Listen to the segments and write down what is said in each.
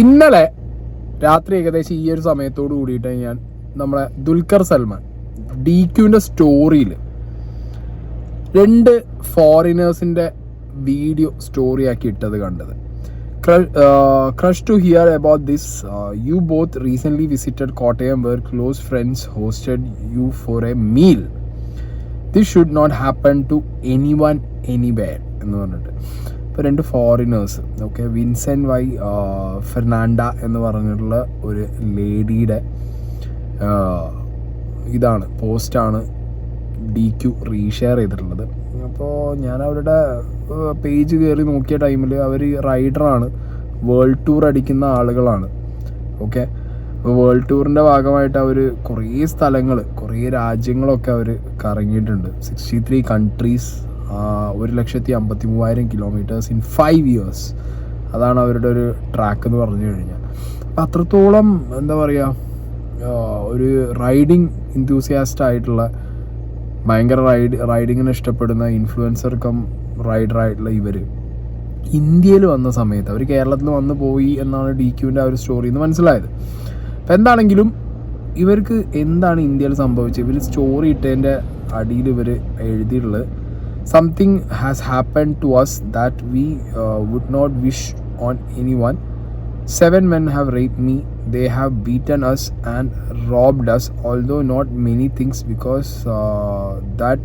ഇന്നലെ രാത്രി ഏകദേശം ഈ ഒരു സമയത്തോട് കൂടിയിട്ട് ഞാൻ നമ്മളെ ദുൽഖർ സൽമാൻ ഡി ക്യുവിന്റെ സ്റ്റോറിയിൽ രണ്ട് ഫോറിനേഴ്സിന്റെ വീഡിയോ സ്റ്റോറിയാക്കി ഇട്ടത് കണ്ടത്. Crush to hear about this you both recently visited Kottayam where close friends hosted you for a meal this should not happen to anyone any anywhere എന്ന് പറഞ്ഞിട്ട്. ഇപ്പോൾ രണ്ട് foreigners okay Vincent Y Fernanda എന്ന് പറഞ്ഞിട്ടുള്ള ഒരു ലേഡിയുടെ ഇതാണ് പോസ്റ്റാണ് D Q reshare ചെയ്തിട്ടുള്ളത്. അപ്പോൾ ഞാൻ അവരുടെ പേജ് കയറി നോക്കിയ ടൈമിൽ അവർ റൈഡറാണ് വേൾഡ് ടൂർ അടിക്കുന്ന ആളുകളാണ് ഓക്കെ അപ്പോൾ വേൾഡ് ടൂറിന്റെ ഭാഗമായിട്ട് അവർ കുറേ സ്ഥലങ്ങൾ കുറേ രാജ്യങ്ങളൊക്കെ അവർ കറങ്ങിയിട്ടുണ്ട്. സിക്സ്റ്റി ത്രീ കൺട്രീസ് ഒരു ലക്ഷത്തി അമ്പത്തി മൂവായിരം കിലോമീറ്റേഴ്സ് ഇൻ ഫൈവ് ഇയേഴ്സ് അതാണ് അവരുടെ ഒരു ട്രാക്ക് എന്ന് പറഞ്ഞു കഴിഞ്ഞാൽ. അപ്പം അത്രത്തോളം എന്താ പറയുക ഒരു റൈഡിങ് ഇൻതൂസിയാസ്റ്റ് ആയിട്ടുള്ള ഭയങ്കര റൈഡ് റൈഡിങ്ങിന് ഇഷ്ടപ്പെടുന്ന ഇൻഫ്ലുവൻസർ കം റൈഡർ ആയിട്ടുള്ള ഇവർ ഇന്ത്യയിൽ വന്ന സമയത്ത് അവർ കേരളത്തിൽ വന്ന് പോയി എന്നാണ് ഡി ക്യുവിന്റെ ആ ഒരു സ്റ്റോറി എന്ന് മനസ്സിലായത്. അപ്പം എന്താണെങ്കിലും ഇവർക്ക് എന്താണ് ഇന്ത്യയിൽ സംഭവിച്ചത്? ഇവർ സ്റ്റോറി ഇട്ടതിന്റെ അടിയിൽ ഇവർ എഴുതിയിട്ടുള്ളത് Something has happen to us that we would not wish on any one Seven men have raped me. They have beaten us and robbed us, although not many things, because uh, that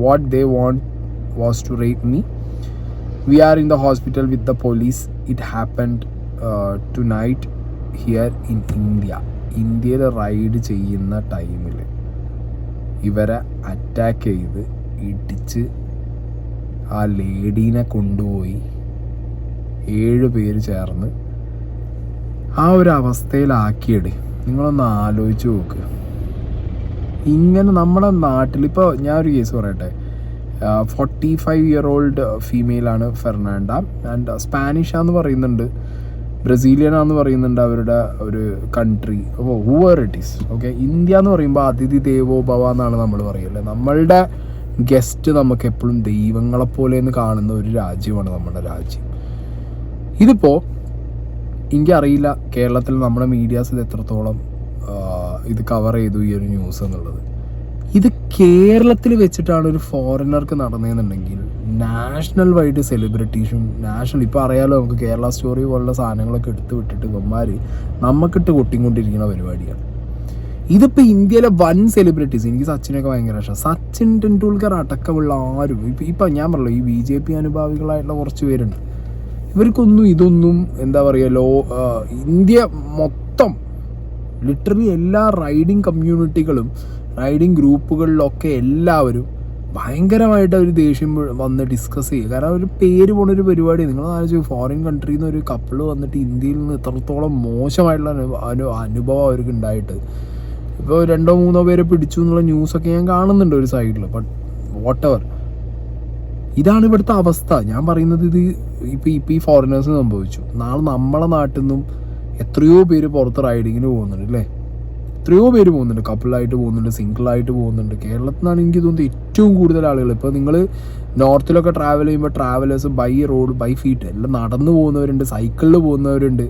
what they want was to rape me. We are in the hospital with the police. It happened uh, tonight here in India. ഇന്ത്യയിൽ ride ചെയ്യുന്ന ടൈമിൽ ഇവരെ attack ചെയ്ത് ഇടിച്ച് ആ ലേഡീനെ കൊണ്ടുപോയി ഏഴ് പേര് ചേർന്ന് ആ ഒരു അവസ്ഥയിലാക്കിയിട്. നിങ്ങളൊന്ന് ആലോചിച്ച് നോക്ക്. ഇങ്ങനെ നമ്മുടെ നാട്ടിൽ ഇപ്പോൾ ഞാൻ ഒരു കേസ് പറയട്ടെ. ഫോർട്ടി ഫൈവ് ഇയർ ഓൾഡ് ഫീമെയിലാണ് ഫെർണാണ്ട. ആൻഡ് സ്പാനിഷ് ആന്ന് പറയുന്നുണ്ട്. ബ്രസീലിയൻ ആന്ന് പറയുന്നുണ്ട് അവരുടെ ഒരു കൺട്രി അപ്പോൾ whoever it is okay India എന്ന് പറയുമ്പോൾ അതിഥി ദേവോ ഭവ എന്നാണ് നമ്മൾ പറയല്ലേ നമ്മളുടെ ഗസ്റ്റ് നമുക്ക് എപ്പോഴും ദൈവങ്ങളെപ്പോലെ എന്ന് കാണുന്ന ഒരു രാജ്യമാണ് നമ്മുടെ രാജ്യം. ഇതിപ്പോൾ എനിക്കറിയില്ല കേരളത്തിൽ നമ്മുടെ മീഡിയാസ് ഇത് എത്രത്തോളം ഇത് കവർ ചെയ്തു ഈ ഒരു ന്യൂസ് എന്നുള്ളത്. ഇത് കേരളത്തിൽ വെച്ചിട്ടാണ് ഒരു ഫോറിനർക്ക് നടന്നതെന്നുണ്ടെങ്കിൽ നാഷണൽ വൈഡ് സെലിബ്രിറ്റീസും നാഷണൽ ഇപ്പോൾ അറിയാലോ നമുക്ക് കേരള സ്റ്റോറി പോലുള്ള സാധനങ്ങളൊക്കെ എടുത്തു വിട്ടിട്ട് ഇവന്മാർ നമുക്കിട്ട് കൊട്ടിക്കൊണ്ടിരിക്കുന്ന പരിപാടിയാണ്. ഇതിപ്പോൾ ഇന്ത്യയിലെ വൻ സെലിബ്രിറ്റീസ് എനിക്ക് സച്ചിനൊക്കെ ഭയങ്കര ഇഷ്ടം. സച്ചിൻ ടെണ്ടുൽക്കർ അടക്കമുള്ള ആരും ഇപ്പം ഇപ്പം ഞാൻ പറഞ്ഞല്ലോ ഈ ബി ജെ പി അനുഭാവികളായിട്ടുള്ള കുറച്ച് പേരുണ്ട്. ഇവർക്കൊന്നും ഇതൊന്നും എന്താ പറയുക ലോ ഇന്ത്യ മൊത്തം ലിറ്ററലി എല്ലാ റൈഡിങ് കമ്മ്യൂണിറ്റികളും റൈഡിങ് ഗ്രൂപ്പുകളിലൊക്കെ എല്ലാവരും ഭയങ്കരമായിട്ട് അവർ ദേഷ്യം വന്ന് ഡിസ്കസ് ചെയ്യുക കാരണം ഒരു പേര് പോണൊരു പരിപാടി. നിങ്ങൾ ആലോചിച്ചു ഫോറിൻ കൺട്രിയിൽ നിന്ന് ഒരു കപ്പിൾ വന്നിട്ട് ഇന്ത്യയിൽ നിന്ന് ഇത്രത്തോളം മോശമായിട്ടുള്ള അനു- അനു അനുഭവം അവർക്ക് ഉണ്ടായിട്ട്. ഇപ്പോൾ രണ്ടോ മൂന്നോ പേരെ പിടിച്ചു എന്നുള്ള ന്യൂസൊക്കെ ഞാൻ കാണുന്നുണ്ട് ഒരു സൈഡിൽ ബട്ട് വാട്ട് എവർ ഇതാണ് ഇവിടുത്തെ അവസ്ഥ. ഞാൻ പറയുന്നത് ഇത് ഇപ്പം ഇപ്പം ഈ ഫോറിനേഴ്സിന് സംഭവിച്ചു. നാളെ നമ്മളെ നാട്ടിൽ നിന്നും എത്രയോ പേര് പുറത്ത് റൈഡിങ്ങിന് പോകുന്നുണ്ട് അല്ലേ എത്രയോ പേര് പോകുന്നുണ്ട്. കപ്പിളായിട്ട് പോകുന്നുണ്ട് സിംഗിളായിട്ട് പോകുന്നുണ്ട്. കേരളത്തിൽ നിന്നാണ് എനിക്ക് തോന്നുന്നത് ഏറ്റവും കൂടുതൽ ആളുകൾ. ഇപ്പോൾ നിങ്ങൾ നോർത്തിലൊക്കെ ട്രാവൽ ചെയ്യുമ്പോൾ travellers by road by feet എല്ലാം നടന്നു പോകുന്നവരുണ്ട് സൈക്കിളിൽ പോകുന്നവരുണ്ട്.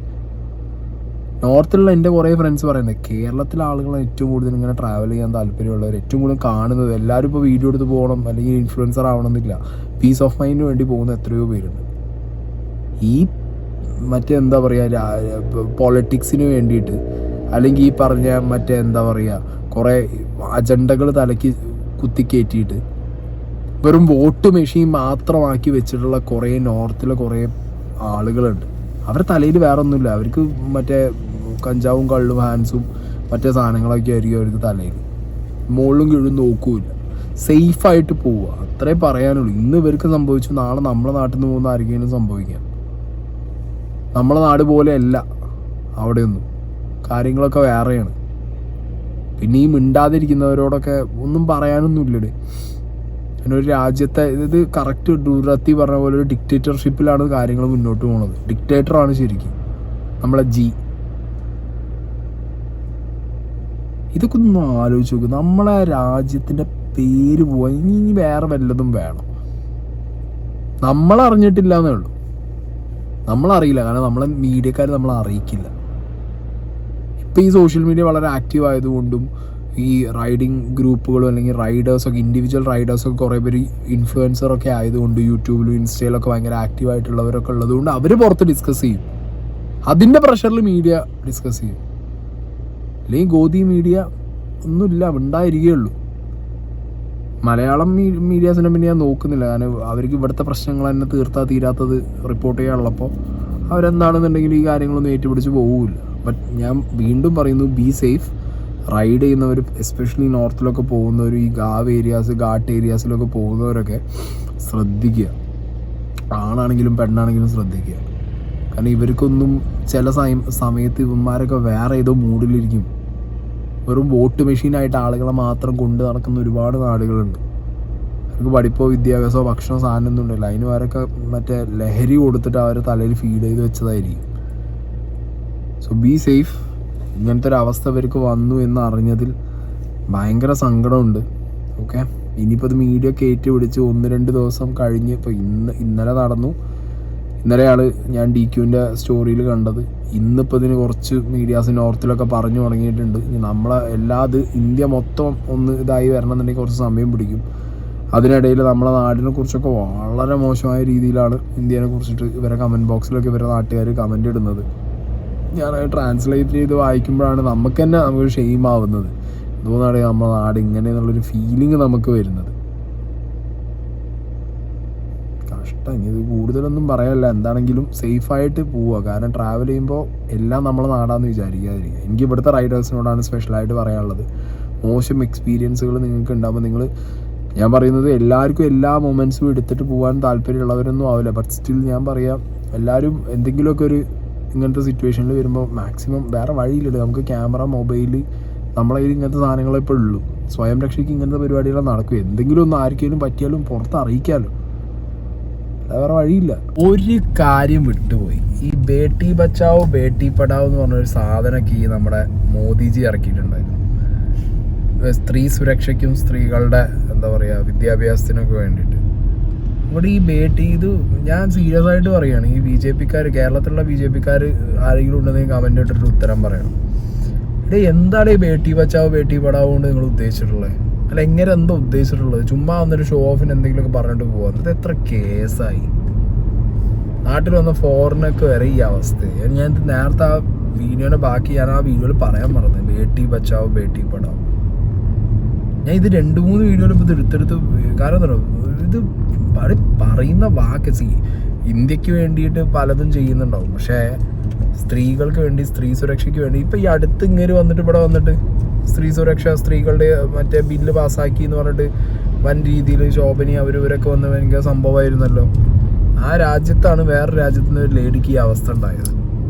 നോർത്തിലുള്ള എന്റെ കുറേ ഫ്രണ്ട്സ് പറയുന്നത് കേരളത്തിലെ ആളുകളാണ് ഏറ്റവും കൂടുതൽ ഇങ്ങനെ ട്രാവൽ ചെയ്യാൻ താല്പര്യമുള്ളവർ ഏറ്റവും കൂടുതൽ കാണുന്നത്. എല്ലാവരും ഇപ്പോൾ വീഡിയോ എടുത്ത് പോകണം അല്ലെങ്കിൽ ഇൻഫ്ലുവൻസർ ആവണമെന്നില്ല. പീസ് ഓഫ് മൈൻഡിന് വേണ്ടി പോകുന്ന എത്രയോ പേരുണ്ട്. ഈ മറ്റേ എന്താ പറയുക പൊളിറ്റിക്സിന് വേണ്ടിയിട്ട് അല്ലെങ്കിൽ ഈ പറഞ്ഞ മറ്റേ എന്താ പറയുക കുറേ അജണ്ടകൾ തലയ്ക്ക് കുത്തിക്കയറ്റിയിട്ട് വെറും വോട്ട് മെഷീൻ മാത്രമാക്കി വെച്ചിട്ടുള്ള കുറേ നോർത്തിലെ കുറേ ആളുകളുണ്ട്. അവരുടെ തലയിൽ വേറെ ഒന്നുമില്ല അവർക്ക് മറ്റേ കഞ്ചാവും കള്ളും ഹാൻസും മറ്റേ സാധനങ്ങളൊക്കെ ആയിരിക്കും അവർക്ക് തലയിൽ. മുകളിലും കീഴും നോക്കൂല സേഫായിട്ട് പോവുക. അത്രേ പറയാനുള്ളൂ. ഇന്ന് ഇവർക്ക് സംഭവിച്ചു നാളെ നമ്മുടെ നാട്ടിൽ നിന്ന് പോകുന്ന ആർക്കെങ്കിലും സംഭവിക്കാം. നമ്മളെ നാട് പോലെയല്ല അവിടെയൊന്നും. കാര്യങ്ങളൊക്കെ വേറെയാണ്. പിന്നെ ഈ മിണ്ടാതിരിക്കുന്നവരോടൊക്കെ ഒന്നും പറയാനൊന്നുമില്ലടേ. പിന്നെ ഒരു രാജ്യത്തെ ഇത് കറക്റ്റ് ഡൂറത്തി പറഞ്ഞ പോലെ ഒരു ഡിക്റ്റേറ്റർഷിപ്പിലാണ് കാര്യങ്ങൾ മുന്നോട്ട് പോകുന്നത് ഡിക്റ്റേറ്ററാണ് ശരിക്കും. നമ്മളെ ജി ഇതൊക്കെ ഒന്ന് ആലോചിച്ച് നോക്കുക നമ്മളെ രാജ്യത്തിന്റെ പേര് പോയി ഇനി വേറെ വല്ലതും വേണം. നമ്മൾ അറിഞ്ഞിട്ടില്ല എന്നേ ഉള്ളൂ. നമ്മളറിയില്ല. കാരണം നമ്മളെ മീഡിയക്കാർ നമ്മളെ അറിയിക്കില്ല. ഇപ്പം ഈ സോഷ്യൽ മീഡിയ വളരെ ആക്റ്റീവ് ആയതുകൊണ്ടും ഈ റൈഡിങ് ഗ്രൂപ്പുകളും അല്ലെങ്കിൽ റൈഡേഴ്സൊക്കെ ഇൻഡിവിജ്വൽ റൈഡേഴ്സൊക്കെ കുറേ പേര് ഇൻഫ്ലുവൻസറൊക്കെ ആയതുകൊണ്ട് യൂട്യൂബിലും ഇൻസ്റ്റയിലൊക്കെ ഭയങ്കര ആക്റ്റീവ് ആയിട്ടുള്ളവരൊക്കെ ഉള്ളതുകൊണ്ട് അവർ പുറത്ത് ഡിസ്കസ് ചെയ്യും. അതിന്റെ പ്രഷറിൽ മീഡിയ ഡിസ്കസ് ചെയ്യും. അല്ലെങ്കിൽ ഗോതി മീഡിയ ഒന്നുമില്ല ഉണ്ടായിരിക്കുകയുള്ളൂ. മലയാളം മീഡിയാസിനെ പിന്നെ ഞാൻ നോക്കുന്നില്ല. കാരണം അവർക്ക് ഇവിടുത്തെ പ്രശ്നങ്ങൾ തന്നെ തീർത്താ തീരാത്തത് റിപ്പോർട്ട് ചെയ്യാനുള്ളപ്പോൾ അവരെന്താണെന്നുണ്ടെങ്കിൽ ഈ കാര്യങ്ങളൊന്നും ഏറ്റുപിടിച്ച് പോകില്ല. ബട്ട് ഞാൻ വീണ്ടും പറയുന്നു ബി സേഫ് റൈഡ് ചെയ്യുന്നവർ എസ്പെഷ്യലി നോർത്തിലൊക്കെ പോകുന്നവർ ഈ ഗാവ് ഏരിയാസ് ഘാട്ട് ഏരിയാസിലൊക്കെ പോകുന്നവരൊക്കെ ശ്രദ്ധിക്കുക. ആണാണെങ്കിലും പെണ്ണാണെങ്കിലും ശ്രദ്ധിക്കുക. കാരണം ഇവർക്കൊന്നും ചില സമയം സമയത്ത് ഇവന്മാരൊക്കെ വേറെ ഏതോ മൂഡിലിരിക്കും. വെറും വോട്ട് മെഷീനായിട്ട് ആളുകളെ മാത്രം കൊണ്ട് നടക്കുന്ന ഒരുപാട് നാടുകളുണ്ട്. അവർക്ക് പഠിപ്പോ വിദ്യാഭ്യാസമോ ഭക്ഷണമോ സാധനം ഒന്നും ഉണ്ടല്ലോ അതിന് വരൊക്കെ മറ്റേ ലഹരി കൊടുത്തിട്ട് അവരെ തലയിൽ ഫീഡ് ചെയ്ത് വെച്ചതായിരിക്കും. സോ ബി സേഫ് ഇങ്ങനത്തെ ഒരു അവസ്ഥ ഇവർക്ക് വന്നു എന്ന് അറിഞ്ഞതിൽ ഭയങ്കര സങ്കടമുണ്ട്. ഓക്കെ ഇനിയിപ്പോൾ അത് മീഡിയ കയറ്റി പിടിച്ച് ഒന്ന് രണ്ട് ദിവസം കഴിഞ്ഞ് ഇപ്പോൾ ഇന്ന് ഇന്നലെ നടന്നു. ഇന്നലെയാണ് ഞാൻ ഡി ക്യൂവിന്റെ സ്റ്റോറിയിൽ കണ്ടത്. ഇന്നിപ്പോൾ ഇതിന് കുറച്ച് മീഡിയാസ് നോർത്തിലൊക്കെ പറഞ്ഞു തുടങ്ങിയിട്ടുണ്ട്. ഇനി നമ്മളെ എല്ലാ ഇത് ഇന്ത്യ മൊത്തം ഒന്ന് ഇതായി വരണമെന്നുണ്ടെങ്കിൽ കുറച്ച് സമയം പിടിക്കും. അതിനിടയിൽ നമ്മളെ നാടിനെ കുറിച്ചൊക്കെ വളരെ മോശമായ രീതിയിലാണ് ഇന്ത്യനെ കുറിച്ചിട്ട് ഇവരെ കമന്റ് ബോക്സിലൊക്കെ ഇവരെ നാട്ടുകാർ കമന്റ് ഇടുന്നത്. ഞാൻ ട്രാൻസ്ലേറ്റ് ചെയ്ത് വായിക്കുമ്പോഴാണ് നമുക്ക് തന്നെ നമുക്ക് ഷെയിം ആവുന്നത്. എന്തുകൊണ്ടാണ് നമ്മുടെ നാട് ഇങ്ങനെ എന്നുള്ളൊരു ഫീലിംഗ് നമുക്ക് വരുന്നത്. കഷ്ടം. ഇത് കൂടുതലൊന്നും പറയല്ല. എന്താണെങ്കിലും സേഫായിട്ട് പോവുക. കാരണം ട്രാവൽ ചെയ്യുമ്പോൾ എല്ലാം നമ്മളെ നാടാന്ന് വിചാരിക്കാതിരിക്കുക. എനിക്ക് ഇവിടുത്തെ റൈഡേഴ്സിനോടാണ് സ്പെഷ്യലായിട്ട് പറയാനുള്ളത്. മോശം എക്സ്പീരിയൻസുകൾ നിങ്ങൾക്ക് ഉണ്ടാകുമ്പോൾ നിങ്ങൾ ഞാൻ പറയുന്നത് എല്ലാവർക്കും എല്ലാ മൊമെന്റ്സും എടുത്തിട്ട് പോകാൻ താല്പര്യമുള്ളവരൊന്നും ആവില്ല. ബട്ട് സ്റ്റിൽ ഞാൻ പറയാം. എല്ലാവരും എന്തെങ്കിലുമൊക്കെ ഒരു ഇങ്ങനത്തെ സിറ്റുവേഷനിൽ വരുമ്പോൾ മാക്സിമം വേറെ വഴിയില്ലല്ലോ. നമുക്ക് ക്യാമറ മൊബൈൽ നമ്മളെ കയ്യിൽ ഇങ്ങനത്തെ സാധനങ്ങളെ ഇപ്പോൾ ഉള്ളൂ. സ്വയം രക്ഷയ്ക്ക് ഇങ്ങനത്തെ പരിപാടികൾ നടക്കും. എന്തെങ്കിലും ഒന്ന് ആർക്കെങ്കിലും പറ്റിയാലും പുറത്ത് അറിയിക്കാമല്ലോ വേറെ വഴിയില്ല. ഒരു കാര്യം വിട്ടുപോയി. ഈ ബേട്ടി ബച്ചാവോ ബേട്ടി പടാവോ എന്ന് പറഞ്ഞൊരു സാധനമൊക്കെ ഈ നമ്മുടെ മോദിജി ഇറക്കിയിട്ടുണ്ടായിരുന്നു. സ്ത്രീ സുരക്ഷയ്ക്കും സ്ത്രീകളുടെ എന്താ പറയുക വിദ്യാഭ്യാസത്തിനൊക്കെ വേണ്ടിയിട്ട്. ഇവിടെ ഈ ബേട്ടി ഇത് ഞാൻ സീരിയസ് ആയിട്ട് പറയുകയാണ് ഈ ബി ജെ പിക്കാർ കേരളത്തിലുള്ള ബി ജെ പിക്കാർ ആരെങ്കിലും ഉണ്ടെങ്കിൽ കമന്റ് ഇട്ടിട്ട് ഉത്തരം പറയണം. ഇവിടെ എന്താണ് ഈ ബേട്ടി ബച്ചാവോ ബേട്ടി പടാവോ കൊണ്ട് നിങ്ങൾ ഉദ്ദേശിച്ചിട്ടുള്ളത് അല്ല എങ്ങനെ എന്താ ഉദ്ദേശിച്ചിട്ടുള്ളത്? ചുമ്മാ വന്നൊരു ഷോ ഓഫിന് എന്തെങ്കിലുമൊക്കെ പറഞ്ഞിട്ട് പോകാം ഇത് എത്ര കേസായി? നാട്ടിൽ വന്ന ഫോറിനൊക്കെ വരെ ഈ അവസ്ഥ. ഞാൻ നേരത്തെ ആ വീഡിയോയുടെ ബാക്കി ഞാൻ ആ വീഡിയോയിൽ പറയാൻ മറന്നു. ബേട്ടി ബച്ചാവോ ബേട്ടി പടാവോ. ഞാൻ ഇത് രണ്ട് മൂന്ന് വീഡിയോയിൽ ഇപ്പോൾ ഇത് എടുത്തെടുത്ത് കാരണം എന്താണോ ഇത് പറയുന്ന വാക്ക് സി ഇന്ത്യയ്ക്ക് വേണ്ടിയിട്ട് പലതും ചെയ്യുന്നുണ്ടാവും. പക്ഷേ സ്ത്രീകൾക്ക് വേണ്ടി സ്ത്രീ സുരക്ഷയ്ക്ക് വേണ്ടി ഇപ്പം ഈ അടുത്ത് ഇങ്ങനെ വന്നിട്ട് ഇവിടെ വന്നിട്ട് സ്ത്രീ സുരക്ഷ സ്ത്രീകളുടെ മറ്റേ ബില്ല് പാസ്സാക്കി എന്ന് പറഞ്ഞിട്ട് വൻ രീതിയിൽ ശോഭനി അവർ ഇവരൊക്കെ വന്ന് ഭയങ്കര സംഭവമായിരുന്നല്ലോ. ആ രാജ്യത്താണ് വേറെ രാജ്യത്തുനിന്ന് ഒരു ലേഡിക്ക് ഈ അവസ്ഥ ഉണ്ടായത്.